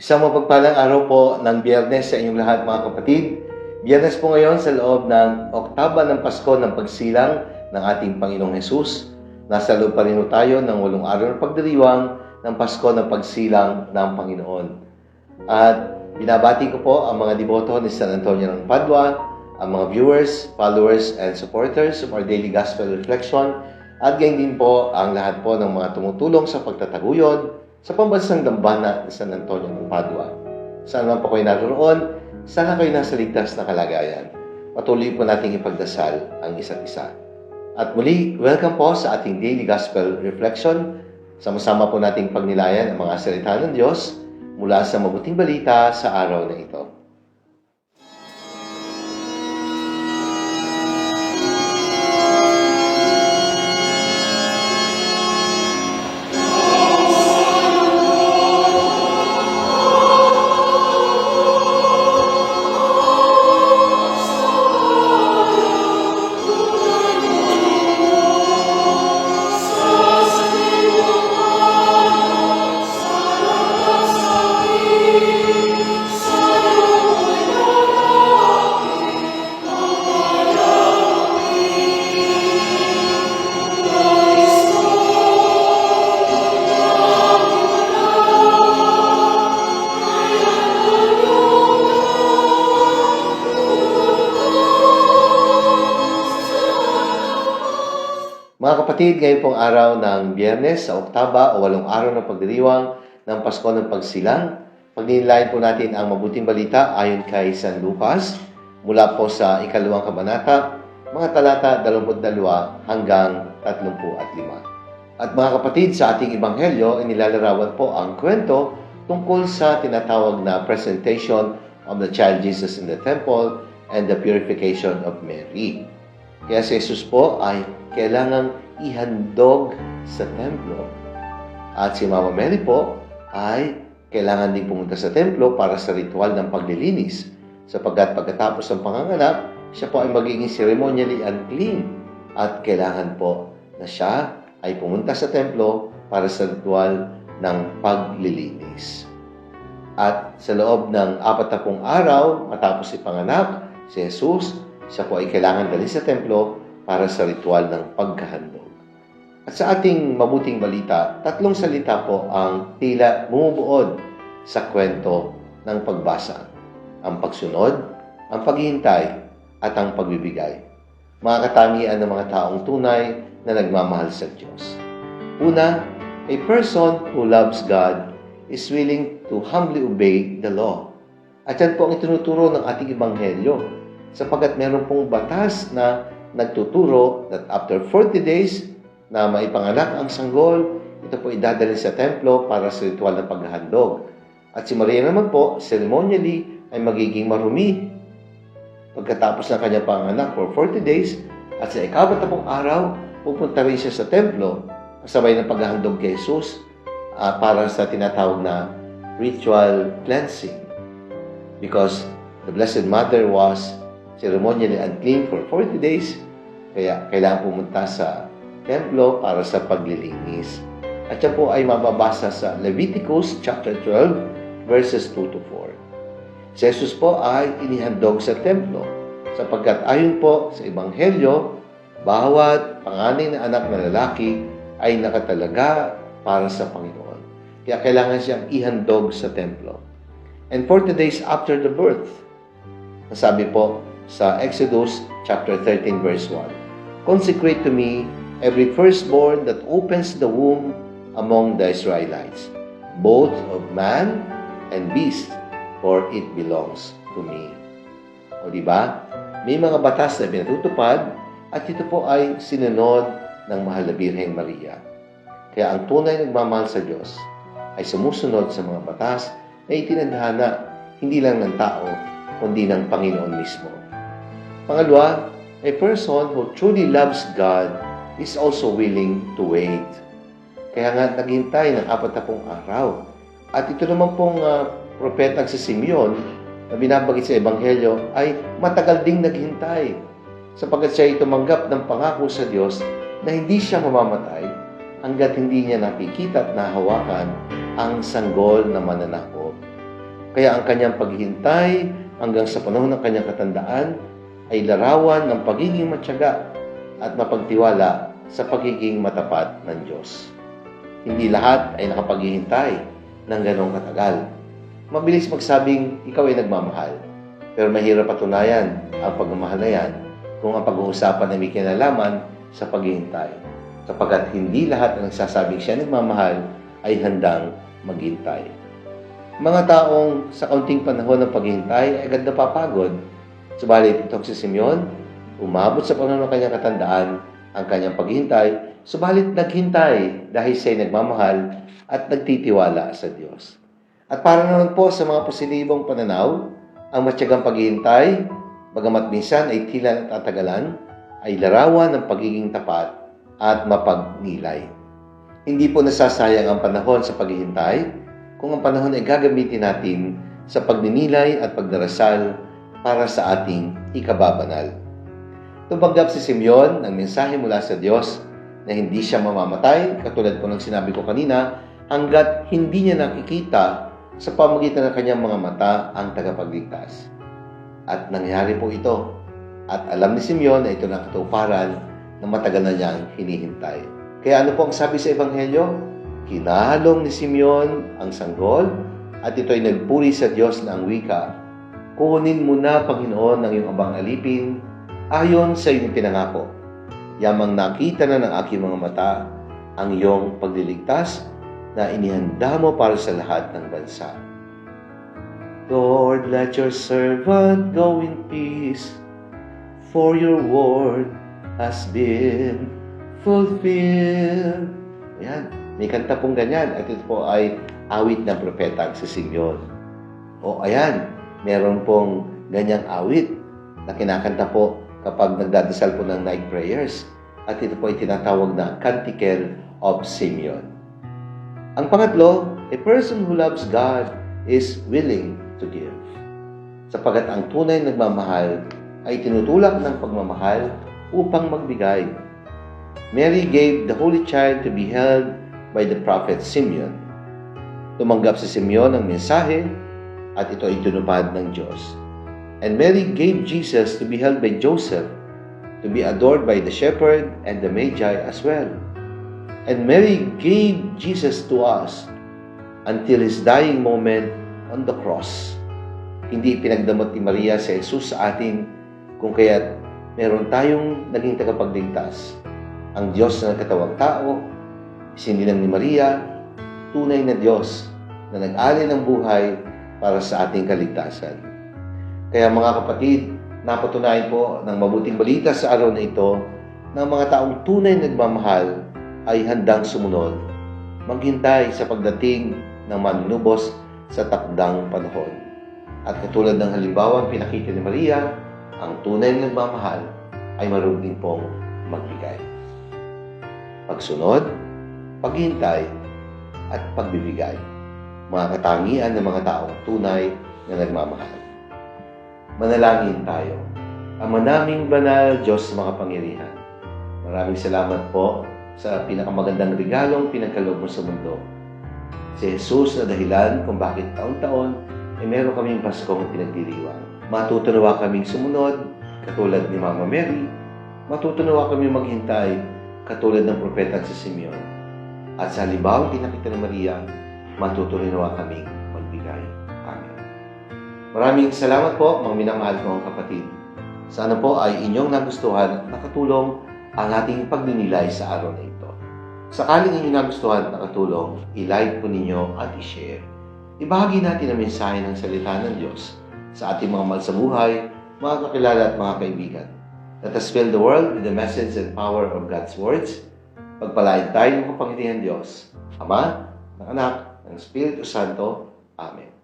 Isang mapagpalang araw po ng biyernes sa inyong lahat mga kapatid. Biyernes po ngayon sa loob ng oktaba ng Pasko ng pagsilang ng ating Panginoong Hesus. Nasa loob pa rin tayo ng walong araw ng pagdiriwang ng Pasko ng pagsilang ng Panginoon. At binabati ko po ang mga deboto ni San Antonio ng Padua, ang mga viewers, followers, and supporters of our daily gospel reflection, at gayon din po ang lahat po ng mga tumutulong sa pagtataguyod sa pambansang dambana ni San Antonio ng Padua. Saan man po kayo naroon, sana kayo nasa ligtas na kalagayan. Patuloy po nating ipagdasal ang isa't isa. At muli, welcome po sa ating daily gospel reflection. Sama-sama po nating pagnilayan ang mga salita ng Diyos mula sa mabuting balita sa araw na ito. Mga kapatid, ngayon pong araw ng biyernes sa Oktaba o walong araw ng pagdiriwang ng Pasko ng Pagsilang. Pagninilayan po natin ang mabuting balita ayon kay San Lucas mula po sa ikalawang kabanata, mga talata 22 hanggang 35. At mga kapatid, sa ating ebanghelyo, inilalarawan po ang kwento tungkol sa tinatawag na presentation of the child Jesus in the temple and the purification of Mary. Kaya si Jesus po ay kailangang ihandog sa templo. At si Mama Mary po ay kailangan din pumunta sa templo para sa ritual ng paglilinis. Sapagkat pagkatapos ng panganganak, siya po ay magiging ceremonially unclean. At kailangan po na siya ay pumunta sa templo para sa ritual ng paglilinis. At sa loob ng apat na pong araw, matapos ipanganak, si Jesus siya po ay kailangan dali sa templo para sa ritual ng pagkahandog. At sa ating mabuting balita, tatlong salita po ang tila bumubuod sa kwento ng pagbasa. Ang pagsunod, ang paghihintay, at ang pagbibigay. Mga katangian ng mga taong tunay na nagmamahal sa Diyos. Una, a person who loves God is willing to humbly obey the law. At yan po ang itinuturo ng ating Ebanghelyo sapagkat meron pong batas na nagtuturo that after 40 days na maipanganak ang sanggol, ito po idadali sa templo para sa ritual ng paghahandog. At si Maria naman po, ceremonially, ay magiging marumi. Pagkatapos ng kanyang panganak for 40 days, at sa ikabat pong araw, pupunta rin siya sa templo, kasabay ng paghahandog kay Jesus uh, para sa tinatawag na ritual cleansing. Because the Blessed Mother was ceremonially unclean for 40 days, kaya kailangan pumunta sa templo para sa paglilinis. At yan po ay mababasa sa Leviticus chapter 12 verses 2 to 4. Si Jesus po ay inihandog sa templo sapagkat ayon po sa Ebanghelyo, bawat panganay na anak na lalaki ay nakatalaga para sa Panginoon. Kaya kailangan siyang ihandog sa templo. And 40 days after the birth, nasabi po sa Exodus chapter 13 verse 1. Consecrate to me every firstborn that opens the womb among the Israelites, both of man and beast, for it belongs to me. O di ba? May mga batas na pinatutupad at ito po ay sinunod ng mahal na Birheng Maria. Kaya ang tunay nagmamahal sa Diyos ay sumusunod sa mga batas na itinadhana hindi lang ng tao, kundi ng Panginoon mismo. Pangalawa, a person who truly loves God is also willing to wait. Kaya nga naghintay ng apat na pong araw. At ito naman pong uh, propetang si Simeon na binabagit sa Ebanghelyo ay matagal ding naghintay sapagkat siya ay tumanggap ng pangako sa Diyos na hindi siya mamamatay hanggat hindi niya nakikita at nahawakan ang sanggol na mananakop Kaya ang kanyang paghihintay hanggang sa panahon ng kanyang katandaan ay larawan ng pagiging matyaga at mapagtiwala sa pagiging matapat ng Diyos. Hindi lahat ay nakapaghihintay ng ganong katagal. Mabilis magsabing ikaw ay nagmamahal. Pero mahirap patunayan ang pagmamahal na yan kung ang pag-uusapan ay may kinalaman sa paghihintay. Sapagkat hindi lahat ng nagsasabing siya nagmamahal ay handang maghintay. Mga taong sa kaunting panahon ng paghihintay ay agad napapagod. Subalit itong si Simeon, umabot sa panahon ng kanyang katandaan ang kanyang paghihintay, subalit naghintay dahil siya'y nagmamahal at nagtitiwala sa Diyos. At para naman po sa mga posibleng pananaw, ang matyagang paghihintay, bagamat minsan ay tila natatagalan, ay larawan ng pagiging tapat at mapagnilay. Hindi po nasasayang ang panahon sa paghihintay kung ang panahon ay gagamitin natin sa pagninilay at pagdarasal para sa ating ikababanal. Tumanggap si Simeon ng mensahe mula sa Diyos na hindi siya mamamatay, katulad po ng sinabi ko kanina, hanggat hindi niya nakikita sa pamagitan ng kanyang mga mata ang tagapagligtas. At nangyari po ito. At alam ni Simeon na ito na katuparan na matagal na niyang hinihintay. Kaya ano po ang sabi sa Ebanghelyo? Kinahalong ni Simeon ang sanggol at ito ay nagpuri sa Diyos na ang wika. Kunin mo na, Panginoon, ng iyong abang alipin ayon sa iyong pinangako. Yamang nakita na ng aking mga mata ang iyong pagliligtas na inihanda mo para sa lahat ng bansa. Lord, let your servant go in peace, for your word has been fulfilled. Ayan, may kanta pong ganyan at ito po ay awit ng propeta si Simeon. O ayan, meron pong ganyang awit na kinakanta po kapag nagdadasal po ng night prayers. At ito po ay tinatawag na Canticle of Simeon. Ang pangatlo, a person who loves God is willing to give. Sapagat ang tunay na nagmamahal ay tinutulak ng pagmamahal upang magbigay. Mary gave the Holy Child to be held by the prophet Simeon. Tumanggap si Simeon ng mensahe at ito ay tinupad ng Diyos. And Mary gave Jesus to be held by Joseph, to be adored by the shepherd and the magi as well. And Mary gave Jesus to us until his dying moment on the cross. Hindi pinagdamot ni Maria si Jesus sa atin kung kaya't meron tayong naging tagapagligtas. Ang Diyos na nagkatawang tao, isinilang ni Maria, tunay na Diyos na nag-alay ng buhay para sa ating kaligtasan. Kaya mga kapatid, napatunayan po ng mabuting balita sa araw na ito na ang mga taong tunay nagmamahal ay handang sumunod, maghintay sa pagdating ng manunubos sa takdang panahon. At katulad ng halimbawa pinakita ni Maria, ang tunay na nagmamahal ay marunong pong magbigay. Pagsunod, paghintay, at pagbibigay. Mga katangian ng mga taong tunay na nagmamahal. Manalangin tayo. Ama naming banal, Diyos sa mga pangyarihan. Maraming salamat po sa pinakamagandang regalong pinagkaloob mo sa mundo. Si Jesus na dahilan kung bakit taon-taon ay meron kaming Paskong pinagdiriwang. Matutunawa kaming sumunod, katulad ni Mama Mary. Matutunawa kaming maghintay, katulad ng propeta si Simeon. At sa halimbawa pinakita ni Maria, matutunawa kaming magbigay. Amen. Maraming salamat po, mga minamahal kong kapatid. Sana po ay inyong nagustuhan at nakatulong ang ating pagninilay sa araw na ito. Sakaling inyong nagustuhan at nakatulong, i-like po ninyo at i-share. Ibahagi natin ang mensahe ng salita ng Diyos sa ating mga mahal sa buhay, mga kakilala at mga kaibigan. Let us fill the world with the message and power of God's words. Pagpalain tayo ng kapangyarihan Diyos, Ama, ng Anak, ng Espiritu Santo. Amen.